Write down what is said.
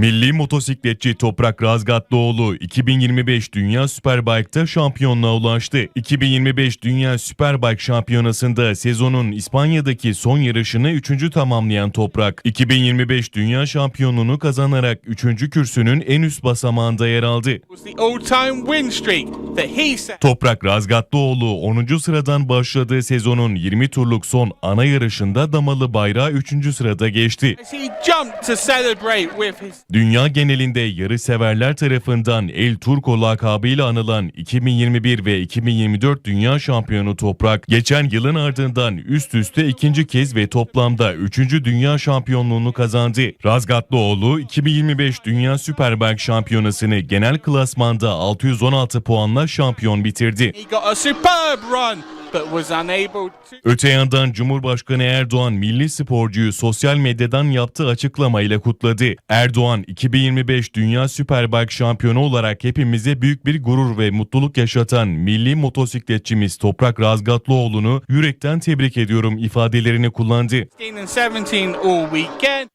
Milli motosikletçi Toprak Razgatlıoğlu 2025 Dünya Superbike'da şampiyonluğa ulaştı. 2025 Dünya Superbike Şampiyonası'nda sezonun İspanya'daki son yarışını 3. tamamlayan Toprak, 2025 Dünya Şampiyonluğunu kazanarak 3. kürsünün en üst basamağında yer aldı. Toprak Razgatlıoğlu 10. sıradan başladığı sezonun 20 turluk son ana yarışında damalı bayrağı 3. sırada geçti. Dünya genelinde yarı severler tarafından El Turco lakabıyla anılan 2021 ve 2024 Dünya Şampiyonu Toprak, geçen yılın ardından üst üste ikinci kez ve toplamda üçüncü Dünya Şampiyonluğunu kazandı. Razgatlıoğlu 2025 Dünya Superbike Şampiyonası'nı genel klasmanda 616 puanla şampiyon bitirdi. he got a superb run, Öte yandan Cumhurbaşkanı Erdoğan milli sporcuyu sosyal medyadan yaptığı açıklamayla kutladı. Erdoğan 2025 Dünya Superbike şampiyonu olarak hepimize büyük bir gurur ve mutluluk yaşatan milli motosikletçimiz Toprak Razgatlıoğlu'nu yürekten tebrik ediyorum ifadelerini kullandı.